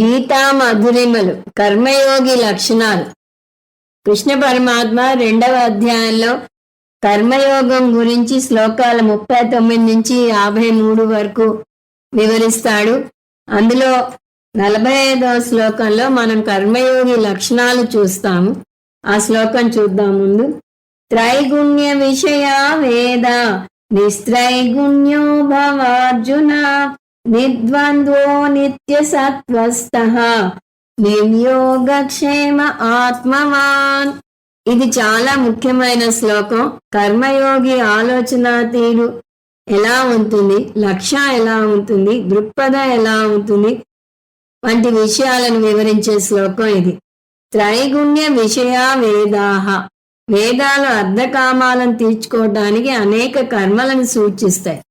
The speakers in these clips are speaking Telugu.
గీతా మధురిమలు కర్మయోగి లక్షణాలు. కృష్ణ పరమాత్మ రెండవ అధ్యాయంలో కర్మయోగం గురించి శ్లోకాల ముప్పై తొమ్మిది నుంచి యాభై మూడు వరకు వివరిస్తాడు. అందులో నలభై ఐదవ శ్లోకంలో మనం కర్మయోగి లక్షణాలు చూస్తాము. ఆ శ్లోకం చూద్దాం ముందు. త్రైగుణ్య విషయ వేద నిస్త్రైగుణ్యో భవార్జున. నిర్ద్వంద్వో నిత్య సత్వస్థ నిర్యోగక్షేమ ఆత్మవాన్ ఇది చాలా ముఖ్యమైన శ్లోకం. కర్మయోగి ఆలోచన తీరు ఎలా ఉంటుంది? లక్ష్య ఎలా ఉంటుంది? దృక్పథ ఎలా ఉంటుంది? వంటి విషయాలను వివరించే శ్లోకం ఇది. త్రైగుణ్య విషయ వేదాహ. వేదాలు అర్ధకామాలను తీర్చుకోవటానికి అనేక కర్మలను సూచిస్తాయి.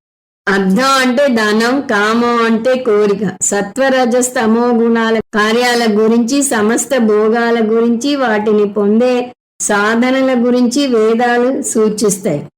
అర్థం అంటే ధనం కామం అంటే కోరిక. సత్వరజస్తమో గుణాల కార్యాల గురించి సమస్త భోగాల గురించి వాటిని పొందే సాధనల గురించి వేదాలు సూచిస్తాయి.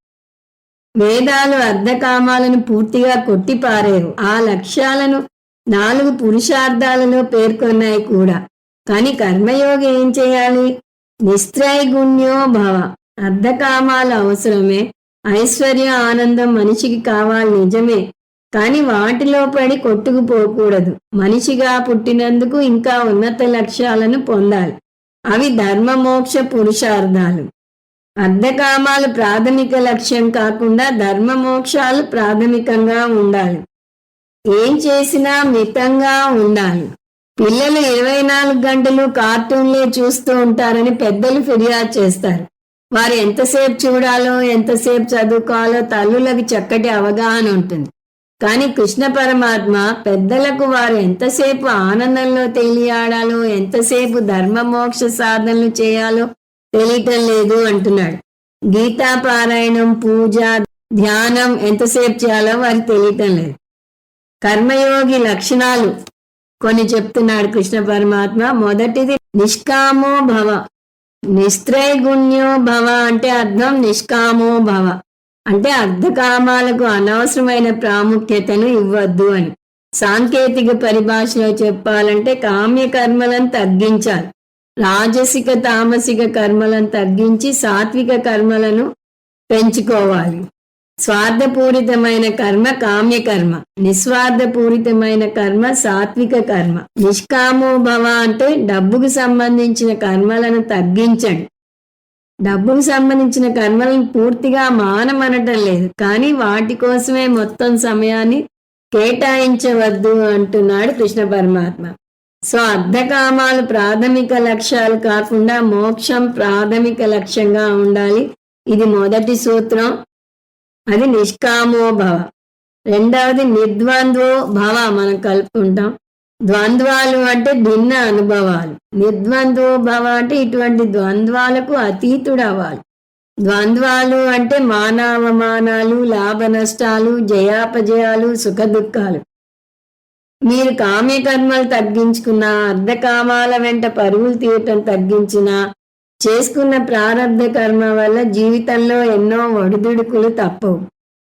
వేదాలు అర్ధకామాలను పూర్తిగా కొట్టిపారేవు. ఆ లక్ష్యాలను నాలుగు పురుషార్థాలలో పేర్కొన్నాయి కూడా. కానీ కర్మయోగి ఏం చేయాలి? నిస్త్రైగుణ్యో భవ. అర్ధకామాలు అవసరమే. ఐశ్వర్య ఆనందం మనిషికి కావాలి నిజమే కానీ వాటిలో పడి కొట్టుకుపోకూడదు. మనిషిగా పుట్టినందుకు ఇంకా ఉన్నత లక్ష్యాలను పొందాలి. అవి ధర్మమోక్ష పురుషార్థాలు. అర్ధకామాలు ప్రాథమిక లక్ష్యం కాకుండా ధర్మమోక్షాలు ప్రాథమికంగా ఉండాలి. ఏం చేసినా మితంగా ఉండాలి. పిల్లలు ఇరవై నాలుగు గంటలు కార్టూన్లే చూస్తూ ఉంటారని పెద్దలు ఫిర్యాదు చేస్తారు. వారు ఎంతసేపు చూడాలో ఎంతసేపు చదువుకోవాలో తల్లులకు చక్కటి అవగాహన ఉంటుంది. కానీ కృష్ణ పరమాత్మ పెద్దలకు వారు ఎంతసేపు ఆనందంలో తేలియాడాలో ఎంతసేపు ధర్మ మోక్ష సాధనలు చేయాలో తెలియటం లేదు అంటున్నాడు. గీతా పారాయణం పూజ ధ్యానం ఎంతసేపు చేయాలో వారికి తెలియటం లేదు. కర్మయోగి లక్షణాలు కొన్ని చెప్తున్నాడు కృష్ణ పరమాత్మ. మొదటిది నిష్కామో భవ నిస్త్రైగుణ్యో భవ అంటే అర్థం నిష్కామో భవ. అంటే అర్ధకామాలకు అనవసరమైన ప్రాముఖ్యతను ఇవ్వద్దు అని. సాంకేతిక పరిభాషలో చెప్పాలంటే కామ్య కర్మలను తగ్గించాలి. రాజసిక తామసిక కర్మలను తగ్గించి సాత్విక కర్మలను పెంచుకోవాలి. స్వార్థపూరితమైన కర్మ కామ్య కర్మ నిస్వార్థపూరితమైన కర్మ సాత్విక కర్మ. నిష్కామో భవ అంటే డబ్బుకు సంబంధించిన కర్మలను తగ్గించండి. డబ్బుకు సంబంధించిన కర్మలను పూర్తిగా మానమనటం లేదు కానీ వాటి కోసమే మొత్తం సమయాన్ని కేటాయించవద్దు అంటున్నాడు కృష్ణ పరమాత్మ. సో అర్ధకామాలు ప్రాథమిక లక్ష్యాలు కాకుండా మోక్షం ప్రాథమిక లక్ష్యంగా ఉండాలి. ఇది మొదటి సూత్రం. అది నిష్కామో భవ. రెండవది నిర్ద్వంద్వో భవ మనం కలుపుకుంటాం. ద్వంద్వాలు అంటే భిన్న అనుభవాలు. నిర్ద్వంద్వో భవ అంటే ఇటువంటి ద్వంద్వాలకు అతీతుడు అవ్వాలి ద్వంద్వాలు అంటే మానవమానాలు లాభ నష్టాలు జయాపజయాలు సుఖ దుఃఖాలు మీరు కామ్యకర్మలు తగ్గించుకున్నా అర్ధకామాల వెంట పరుగులు తీయటం తగ్గించినా చేసుకున్న ప్రారంభ కర్మ వల్ల జీవితంలో ఎన్నో ఒడిదుడుకులు తప్పవు.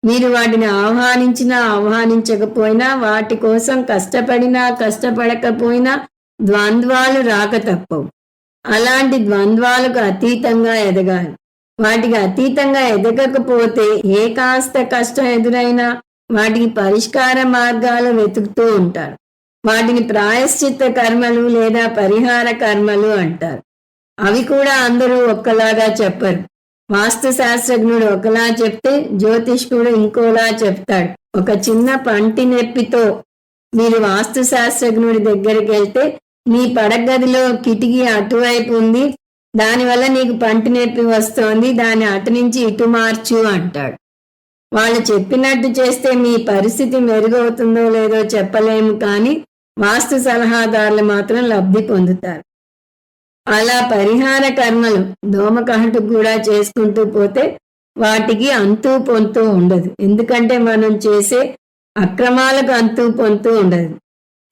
మీరు వాటిని ఆహ్వానించినా ఆహ్వానించకపోయినా వాటి కోసం కష్టపడినా కష్టపడకపోయినా ద్వంద్వాలు రాక తప్పవు. అలాంటి ద్వంద్వాలకు అతీతంగా ఎదగాలి. వాటికి అతీతంగా ఎదగకపోతే ఏ కాస్త కష్టం ఎదురైనా వాటికి పరిష్కార మార్గాలు వెతుకుతూ ఉంటారు. వాటిని ప్రాయశ్చిత్త కర్మలు లేదా పరిహార కర్మలు అంటారు. అవి కూడా అందరూ ఒక్కలాగా చెప్పరు. వాస్తు శాస్త్రజ్ఞుడు ఒకలా చెప్తే జ్యోతిష్కుడు ఇంకోలా చెప్తాడు. ఒక చిన్న పంటి నొప్పితో మీరు వాస్తు శాస్త్రజ్ఞుడి దగ్గరికి వెళ్తే నీ పడగదిలో కిటికీ అటువైపు ఉంది. దానివల్ల నీకు పంటి నొప్పి వస్తోంది. దాన్ని అటు నుంచి ఇటు మార్చు అంటాడు. వాళ్ళు చెప్పినట్టు చేస్తే మీ పరిస్థితి మెరుగవుతుందో లేదో చెప్పలేము కానీ వాస్తు సలహాదారులు మాత్రం లబ్ధి పొందుతారు. అలా పరిహార కర్మలు దోమకహటు కూడా చేసుకుంటూ పోతే వాటికి అంతు పొంతూ ఉండదు. ఎందుకంటే మనం చేసే అక్రమాలకు అంతు పొంతూ ఉండదు.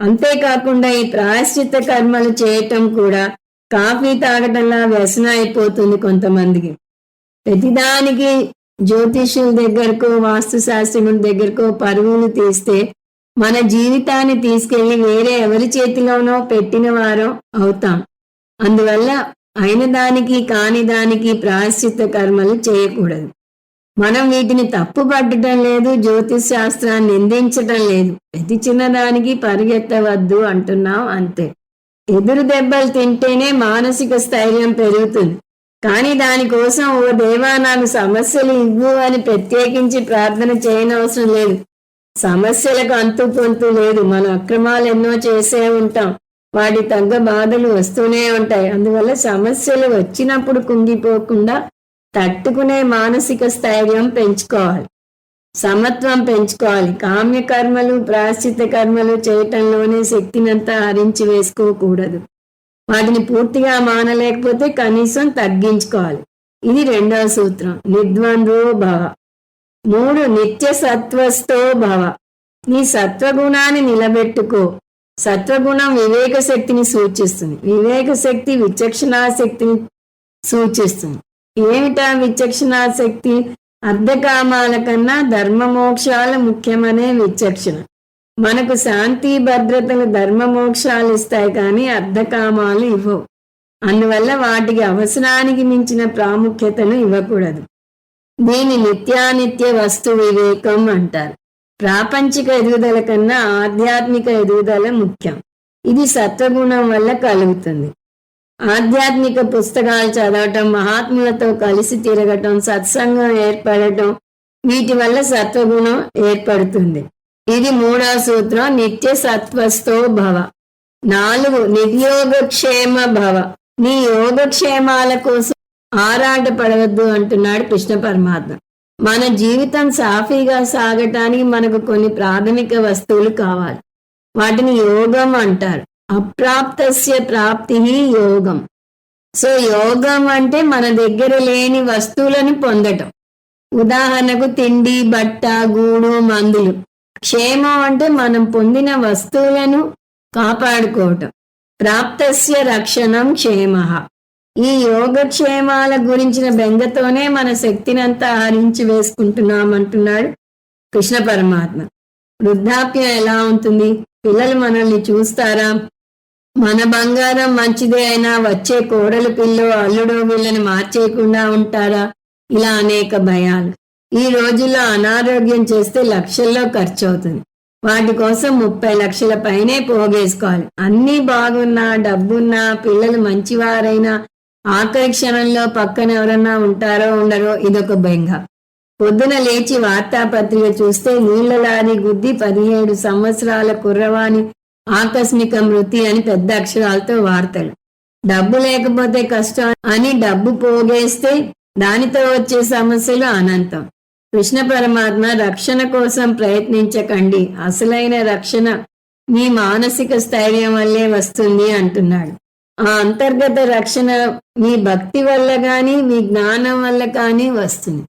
అంతేకాకుండా ఈ ప్రాయశ్చిత్త కర్మలు చేయటం కూడా కాఫీ తాగటంలా వ్యసన అయిపోతుంది కొంతమందికి. ప్రతిదానికి జ్యోతిష్యుల దగ్గరకో వాస్తు శాస్త్రముల దగ్గరకో పరువులు తీస్తే మన జీవితాన్ని తీసుకెళ్ళి వేరే ఎవరి చేతిలోనో పెట్టిన వారో అవుతాం. అందువల్ల అయిన దానికి కాని దానికి ప్రాయశ్చిత్త కర్మలు చేయకూడదు. మనం వీటిని తప్పు పట్టడం లేదు జ్యోతిష్ శాస్త్రాన్ని నిందించడం లేదు. ప్రతి చిన్నదానికి పరిగెత్తవద్దు అంటున్నాం అంతే. ఎదురు దెబ్బలు తింటేనే మానసిక స్థైర్యం పెరుగుతుంది. కానీ దానికోసం ఓ దేవా నాకు సమస్యలు ఇవ్వు అని ప్రత్యేకించి ప్రార్థన చేయనవసరం లేదు. సమస్యలకు అంతు పొంతు లేదు. మనం అక్రమాలు ఎన్నో చేసే ఉంటాం. వాటి తగ్గ బాధలు వస్తూనే ఉంటాయి. అందువల్ల సమస్యలు వచ్చినప్పుడు కుంగిపోకుండా తట్టుకునే మానసిక స్థైర్యం పెంచుకోవాలి. సమత్వం పెంచుకోవాలి. కామ్య కర్మలు ప్రాశ్చిత కర్మలు చేయటంలోనే శక్తినంతా హరించి వేసుకోకూడదు. వాటిని పూర్తిగా మానలేకపోతే కనీసం తగ్గించుకోవాలి. ఇది రెండవ సూత్రం. నిర్ద్వంద్వో భవ. మూడు నిత్య సత్వస్తో భవ. నీ సత్వగుణాన్ని నిలబెట్టుకో. సత్వగుణం వివేక శక్తిని సూచిస్తుంది. వివేక శక్తి విచక్షణ శక్తిని సూచిస్తుంది. ఏమిటా విచక్షణ శక్తి? అర్ధకామాల కన్నా ధర్మమోక్షాలు ముఖ్యమనే విచక్షణ. మనకు శాంతి భద్రతలు ధర్మమోక్షాలు ఇస్తాయి కానీ అర్ధకామాలు ఇవ్వవు. అందువల్ల వాటికి అవసరానికి మించిన ప్రాముఖ్యతను ఇవ్వకూడదు. దీని నిత్యానిత్య వస్తు వివేకం అంటారు. ప్రాపంచిక ఎదుగుదల కన్నా ఆధ్యాత్మిక ఎదుగుదల ముఖ్యం. ఇది సత్వగుణం వల్ల కలుగుతుంది. ఆధ్యాత్మిక పుస్తకాలు చదవటం మహాత్ములతో కలిసి తిరగటం సత్సంగం ఏర్పడటం వీటి వల్ల సత్వగుణం ఏర్పడుతుంది. ఇది మూడవ సూత్రం నిత్య సత్వస్థో భవ. నాలుగు నిర్యోగక్షేమ భవ. నీ యోగక్షేమాల కోసం ఆరాట పడవద్దు అంటున్నాడు కృష్ణ పరమాత్మ. మన జీవితం సాఫీగా సాగటానికి మనకు కొన్ని ప్రాథమిక వస్తువులు కావాలి. వాటిని యోగం అంటారు. అప్రాప్తస్య ప్రాప్తి యోగం. సో యోగం అంటే మన దగ్గర లేని వస్తువులను పొందటం. ఉదాహరణకు తిండి బట్ట గూడు మందులు. క్షేమం అంటే మనం పొందిన వస్తువులను కాపాడుకోవటం. ప్రాప్తస్య రక్షణం క్షేమ. ఈ యోగక్షేమాల గురించిన బెంగతోనే మన శక్తినంతా హరించి వేసుకుంటున్నాం అంటున్నాడు కృష్ణ పరమాత్మ. వృద్ధాప్యం ఎలా ఉంటుంది? పిల్లలు మనల్ని చూస్తారా? మన బంగారం మంచిదే అయినా వచ్చే కోడలు పిల్లో అల్లుడో వీళ్ళని మార్చేయకుండా ఉంటారా? ఇలా అనేక భయాలు. ఈ రోజుల్లో అనారోగ్యం చేస్తే లక్షల్లో ఖర్చు అవుతుంది వాటి కోసం ముప్పై లక్షల పైనే పోగేసుకోవాలి. అన్నీ బాగున్నా డబ్బున్నా పిల్లలు మంచివారైనా ఆఖరి క్షణంలో పక్కన ఎవరన్నా ఉంటారో ఉండరో ఇదొక బెంగ. పొద్దున లేచి వార్తాపత్రిక చూస్తే నీళ్ళ గుద్ది పదిహేడు సంవత్సరాల కుర్రవాణి ఆకస్మిక మృతి అని పెద్ద అక్షరాలతో వార్తలు. డబ్బు లేకపోతే కష్టం అని డబ్బు పోగేస్తే దానితో వచ్చే సమస్యలు అనంతం. కృష్ణ పరమాత్మ రక్షణ కోసం ప్రయత్నించకండి అసలైన రక్షణ మీ మానసిక స్థైర్యం వల్లే వస్తుంది అంటున్నాడు. ఆ అంతర్గత రక్షణ మీ భక్తి వల్ల కానీ మీ జ్ఞానం వల్ల కానీ వస్తుంది.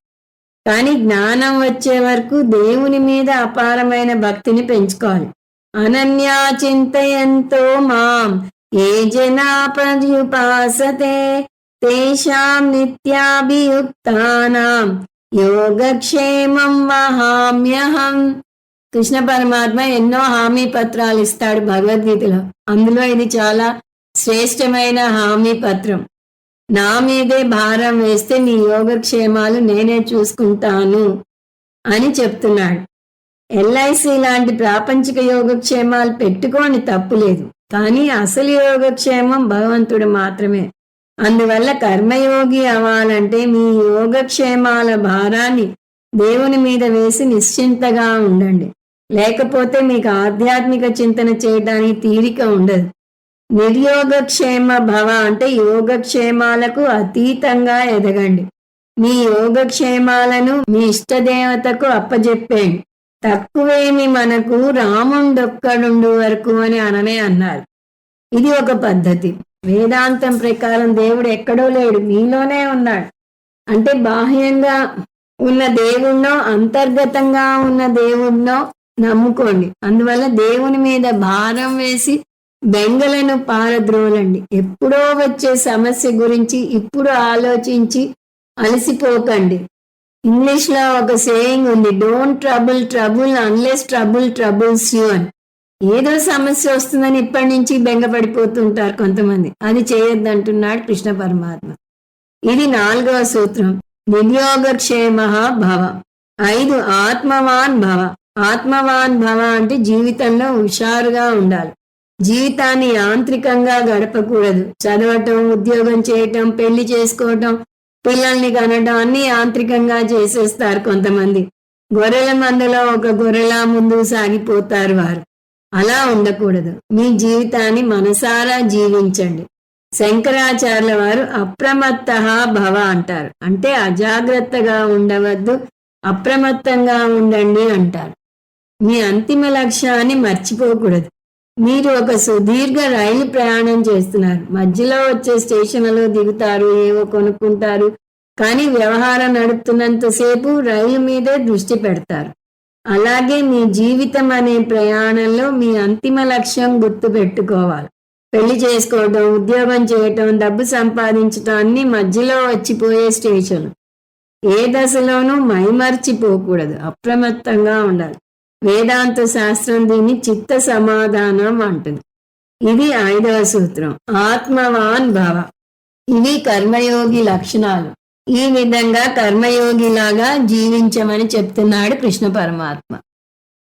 కానీ జ్ఞానం వచ్చే వరకు దేవుని మీద అపారమైన భక్తిని పెంచుకోవాలి. అనన్యా చింతయంతో మాం ఏ జనాపర్యుపాసతే తేషాం నిత్యాభియుక్తానాం యోగక్షేమం వహామ్యహం. కృష్ణ పరమాత్మ ఎన్నో హామీ పత్రాలు ఇస్తాడు భగవద్గీతలో. అందులో ఇది చాలా శ్రేష్టమైన హామీ పత్రం. నా మీదే భారం వేస్తే నీ యోగక్షేమాలు నేనే చూసుకుంటాను అని చెప్తున్నాడు. ఎల్ఐసి లాంటి ప్రాపంచిక యోగక్షేమాలు పెట్టుకోని తప్పులేదు కానీ అసలు యోగక్షేమం భగవంతుడు మాత్రమే. అందువల్ల కర్మయోగి అవ్వాలంటే మీ యోగక్షేమాల భారాన్ని దేవుని మీద వేసి నిశ్చింతగా ఉండండి. లేకపోతే మీకు ఆధ్యాత్మిక చింతన చేయడానికి తీరిక ఉండదు. నిర్యోగక్షేమ భవ అంటే యోగక్షేమాలకు అతీతంగా ఎదగండి. మీ యోగక్షేమాలను మీ ఇష్టదేవతకు అప్పజెప్పేయండి. తక్కువేమి మనకు రాముండొక్కడుండు వరకు అని అననే అన్నారు. ఇది ఒక పద్ధతి. వేదాంతం ప్రకారం దేవుడు ఎక్కడో లేడు మీలోనే ఉన్నాడు. అంటే బాహ్యంగా ఉన్న దేవుణ్ణో అంతర్గతంగా ఉన్న దేవుణ్ణో నమ్ముకోండి. అందువల్ల దేవుని మీద భారం వేసి బెంగలను పారద్రోలండి. ఎప్పుడో వచ్చే సమస్య గురించి ఇప్పుడు ఆలోచించి అలసిపోకండి. ఇంగ్లీష్లో ఒక సేయింగ్ ఉంది don't trouble trouble unless trouble troubles you అని. ఏదో సమస్య వస్తుందని ఇప్పటి నుంచి బెంగపడిపోతుంటారు కొంతమంది. అది చేయొద్దంటున్నాడు కృష్ణ పరమాత్మ. ఇది నాలుగవ సూత్రం. నిర్యోగక్షేమ భవ ఐదు ఆత్మవాన్ భవ. ఆత్మవాన్ భవ అంటే జీవితంలో హుషారుగా ఉండాలి. జీవితాన్ని యాంత్రికంగా గడపకూడదు. చదవటం ఉద్యోగం చేయటం పెళ్ళి చేసుకోవటం పిల్లల్ని కనడం అన్ని యాంత్రికంగా చేసేస్తారు కొంతమంది. గొర్రెల మందలో ఒక గొర్రెలా ముందు సాగిపోతారు వారు. అలా ఉండకూడదు. మీ జీవితాన్ని మనసారా జీవించండి. శంకరాచార్యుల వారు అప్రమత్త భవ అంటారు. అంటే అజాగ్రత్తగా ఉండవద్దు అప్రమత్తంగా ఉండండి అంటారు. మీ అంతిమ లక్ష్యాన్ని మర్చిపోకూడదు. మీరు ఒక సుదీర్ఘ రైలు ప్రయాణం చేస్తున్నారు. మధ్యలో వచ్చే స్టేషన్లలో దిగుతారు ఏవో కొనుక్కుంటారు కానీ వ్యవహారం నడుపుతున్నంతసేపు రైలు మీదే దృష్టి పెడతారు. అలాగే మీ జీవితం అనే ప్రయాణంలో మీ అంతిమ లక్ష్యం గుర్తు పెట్టుకోవాలి. పెళ్ళి చేసుకోవడం ఉద్యోగం చేయటం డబ్బు సంపాదించటం అన్ని మధ్యలో వచ్చిపోయే స్టేషన్ ఏ దశలోనూ మైమర్చిపోకూడదు. అప్రమత్తంగా ఉండాలి. వేదాంత శాస్త్రం దీన్ని చిత్త సమాధానం అంటుంది. ఇది ఐదవ సూత్రం. ఆత్మవాన్ భవ. ఇవి కర్మయోగి లక్షణాలు. ఈ విధంగా కర్మయోగిలాగా జీవించమని చెప్తున్నాడు కృష్ణ పరమాత్మ.